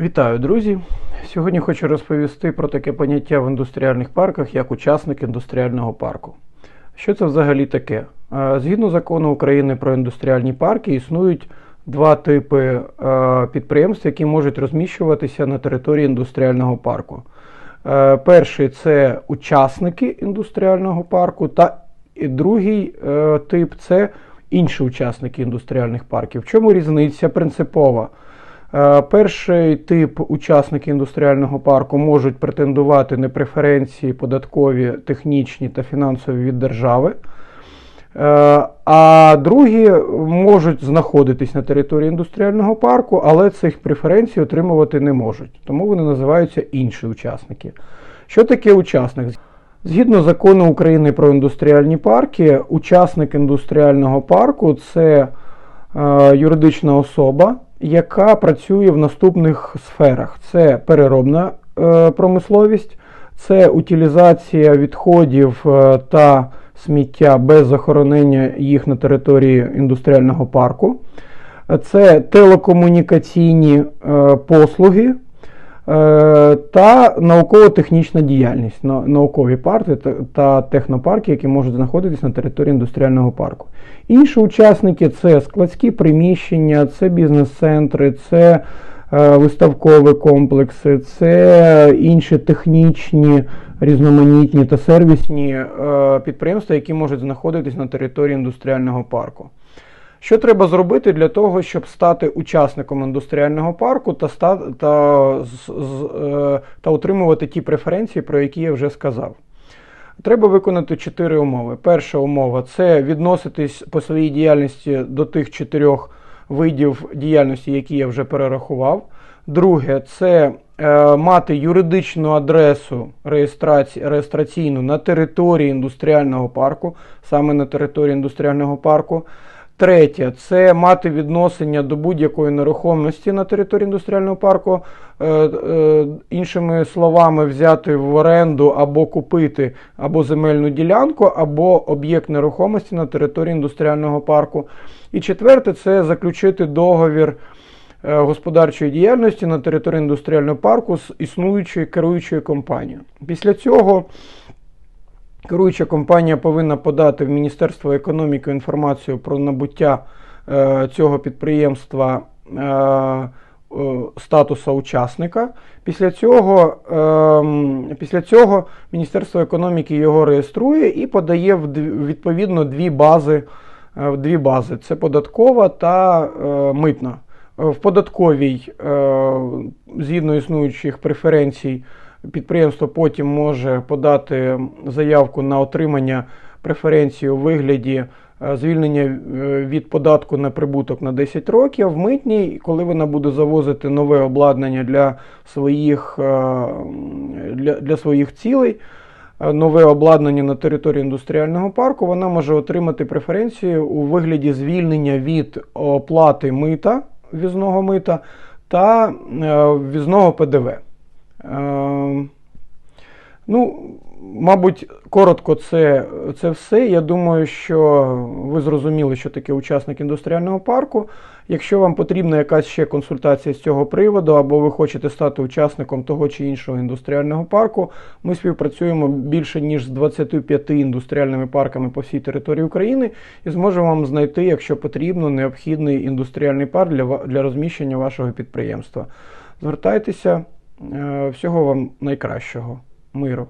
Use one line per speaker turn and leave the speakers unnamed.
Вітаю, друзі! Сьогодні хочу розповісти про таке поняття в індустріальних парках як учасник індустріального парку. Що це взагалі таке? Е, Згідно закону України про індустріальні парки, існують два типи е, підприємств, які можуть розміщуватися на території індустріального парку. Е, Перший це учасники індустріального парку, та другий тип це інші учасники індустріальних парків. В чому різниця принципова? Е, Перший тип учасники індустріального парку можуть претендувати на преференції податкові, технічні та фінансові від держави. Е, А другі можуть знаходитись на території індустріального парку, але цих преференцій отримувати не можуть. Тому вони називаються інші учасники. Що таке учасник? Згідно закону України про індустріальні парки, учасник індустріального парку це е, юридична особа, яка працює в наступних сферах: це переробна е, промисловість, це утилізація відходів е, та сміття без захоронення їх на території індустріального парку, це телекомунікаційні е, послуги. Е, Та науково-технічна діяльність, наукові парки та- технопарки, які можуть знаходитись на території індустріального парку. Інші учасники це складські приміщення, це бізнес-центри, це е, виставкові комплекси, це інші технічні, різноманітні та сервісні е, підприємства, які можуть знаходитись на території індустріального парку. Що треба зробити для того, щоб стати учасником індустріального парку та, ста, та, е, та отримувати ті преференції, про які я вже сказав? Треба виконати чотири умови. Перша умова це відноситись по своїй діяльності до тих чотирьох видів діяльності, які я вже перерахував. Друге, це е, мати юридичну адресу реєстраці, реєстраційну на території індустріального парку, саме на території індустріального парку. Третє це мати відношення до будь-якої нерухомості на території індустріального парку, е, е, іншими словами, взяти в оренду або купити або земельну ділянку, або об'єкт нерухомості на території індустріального парку. І четверте це заключити договір е, господарчої діяльності на території індустріального парку з існуючою керуючою компанією. Після цього Керуюча компанія повинна подати в Міністерство економіки інформацію про набуття е, цього підприємства е, е, статуса учасника. Після цього, е, після цього Міністерство економіки його реєструє і подає відповідно дві бази. е, в Дві бази це податкова та е, митна. Е, В податковій, е, згідно існуючих преференцій, підприємство потім може подати заявку на отримання преференції у вигляді е, звільнення е, від податку на прибуток на 10 років. В митній, коли вона буде завозити нове обладнання для своїх, е, для, для своїх цілей. Нове обладнання на території індустріального парку, вона може отримати преференцію у вигляді звільнення від оплати мита, ввізного мита та ввізного ПДВ. Е, Ну, мабуть, коротко це, це все. Я думаю, що ви зрозуміли, що таке учасник індустріального парку. Якщо вам потрібна якась ще консультація з цього приводу, або ви хочете стати учасником того чи іншого індустріального парку, ми співпрацюємо більше ніж з 25 індустріальними парками по всій території України і зможемо вам знайти, якщо потрібно, необхідний індустріальний парк для, для розміщення вашого підприємства. Звертайтеся, всього вам найкращого. Миру.